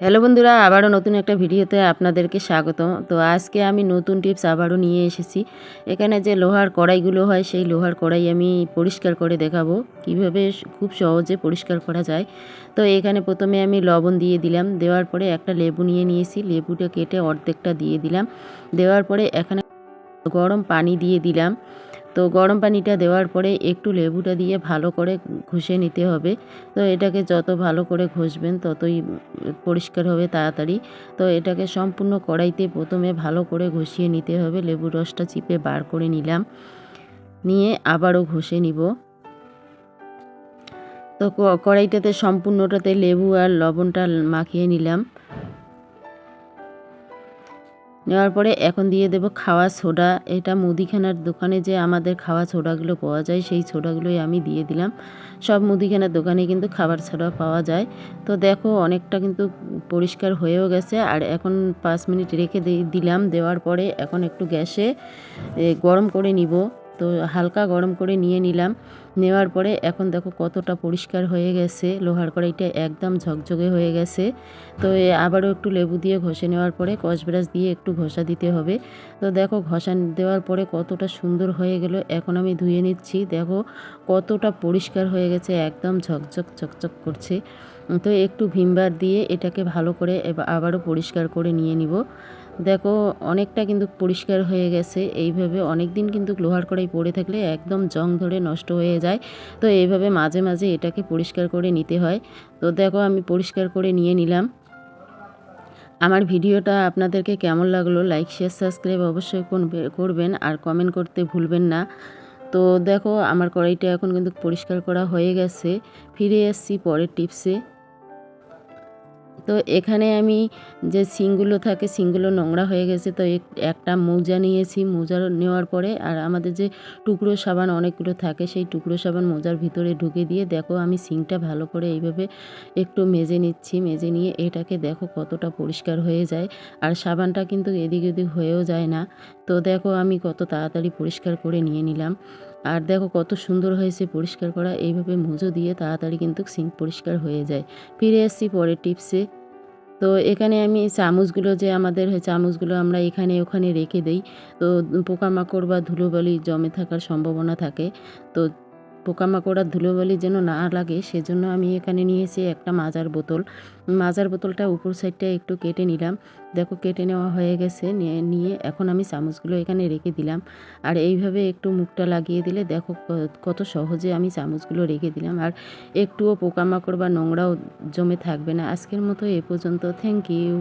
Hello বন্ধুরা, আবারও নতুন একটা ভিডিওতে আপনাদেরকে স্বাগত তো আজকে আমি নতুন টিপস আবারও নিয়ে এসেছি। এখানে যে লোহার কড়াইগুলো হয়, সেই লোহার কড়াই আমি পরিষ্কার করে দেখাবো। কীভাবে খুব সহজে পরিষ্কার করা যায়। তো এখানে প্রথমে আমি লবণ দিয়ে দিলাম। দেওয়ার পরে একটা লেবু নিয়ে নিয়েছি। লেবুটা কেটে অর্ধেকটা দিয়ে দিলাম। দেওয়ার পরে এখানে গরম পানি দিয়ে দিলাম। তো গরম পানিটা দেওয়ার পরে একটু লেবুটা দিয়ে ভালো করে ঘষে নিতে হবে। তো এটাকে যত ভালো করে ঘষবেন ততই পরিষ্কার হবে তাড়াতাড়ি। তো এটাকে সম্পূর্ণ কড়াইতে প্রথমে ভালো করে ঘষিয়ে নিতে হবে। লেবুর রসটা চিপে বার করে নিলাম। নিয়ে আবারও ঘষে নিব। তো কড়াইটাতে সম্পূর্ণটাতে লেবু আর লবণটা মাখিয়ে নিলাম। নেওয়ার পরে এখন দিয়ে দেব খাওয়া সোডা। এটা মুদিখানার দোকানে যে আমাদের খাওয়া সোডাগুলো পাওয়া যায়, সেই সোডাগুলোই আমি দিয়ে দিলাম। সব মুদিখানার দোকানে কিন্তু খাবার সোডা পাওয়া যায়। তো দেখো অনেকটা কিন্তু পরিষ্কার হয়েও গেছে। আর এখন পাঁচ মিনিট রেখে দিলাম, দেওয়ার পরে এখন একটু গ্যাসে গরম করে নিব। তো হালকা গরম করে নিয়ে নিলাম। নেওয়ার পরে এখন দেখো কতটা পরিষ্কার হয়ে গেছে। লোহার কড়াইটা একদম ঝকঝকে হয়ে গেছে। তো আবারও একটু লেবু দিয়ে ঘষে নেওয়ার পরে কসব্রাশ দিয়ে একটু ঘষা দিতে হবে। তো দেখো ঘষা দেওয়ার পরে কতটা সুন্দর হয়ে গেল। এখন আমি ধুয়ে নিচ্ছি। দেখো কতটা পরিষ্কার হয়ে গেছে। একদম ঝকঝক চকচক করছে। তো একটু ভিমবার দিয়ে এটাকে ভালো করে আবারও পরিষ্কার করে নিয়ে নিব। দেখো, অনেকটা কিন্তু পরিষ্কার হয়ে গেছে। এইভাবে অনেক দিন কিন্তু লোহার কড়াই পড়ে থাকলে একদম জং ধরে নষ্ট হয়ে যায়। তো এইভাবে মাঝে মাঝে এটাকে পরিষ্কার করে নিতে হয়। তো দেখো, আমি পরিষ্কার করে নিয়ে নিলাম। আমার ভিডিওটা আপনাদেরকে কেমন লাগল লাইক শেয়ার সাবস্ক্রাইব অবশ্যই করবেন আর কমেন্ট করতে ভুলবেন না। তো দেখো, আমার কড়াইটা এখন কিন্তু পরিষ্কার করা হয়ে গেছে। ফিরে এসছি পরের টিপসে তো এখানে আমি যে সিংগুলো থাকে, সিংগুলো নোংরা হয়ে গেছে, তো একটা মোজা নিয়েছি। মোজা নেওয়ার পরে আর আমাদের যে টুকরো সাবান অনেকগুলো থাকে, সেই টুকরো সাবান মোজার ভিতরে ঢুকে দিয়ে দেখো আমি সিংটা ভালো করে এইভাবে একটু মেজে নিচ্ছি, মেজে নিয়ে এটাকে দেখো কতটা পরিষ্কার হয়ে যায়। আর সাবানটা কিন্তু এদিক ওদিক হয়েও যায় না। তো দেখো আমি কত তাড়াতাড়ি পরিষ্কার করে নিয়ে নিলাম। আর দেখো কত সুন্দর হয়েছে পরিষ্কার করা। এইভাবে মুজো দিয়ে তাড়াতাড়ি কিন্তু সিঙ্ক পরিষ্কার হয়ে যায়। ফিরে এসছি পরের টিপসে। তো এখানে আমি চামচগুলো যে আমাদের চামচগুলো আমরা এখানে ওখানে রেখে দেই। তো পোকামাকড় বা ধুলোবালি জমে থাকার সম্ভাবনা থাকে। তো পোকামাকড় আর ধুলোবালি যেন না লাগে, সেজন্য আমি এখানে নিয়েছি একটা মাজার বোতল। মাজার বোতলটা উপর সাইডটা একটু কেটে নিলাম। দেখো, কেটে নেওয়া হয়ে গেছে। নিয়ে এখন আমি চামচগুলো এখানে রেখে দিলাম। আর এইভাবে একটু মুখটা লাগিয়ে দিলে দেখো কত সহজে আমি চামচগুলো রেখে দিলাম। আর একটুও পোকামাকড় বা নোংরাও জমে থাকবে না। আজকের মতো এ পর্যন্ত। Thank you.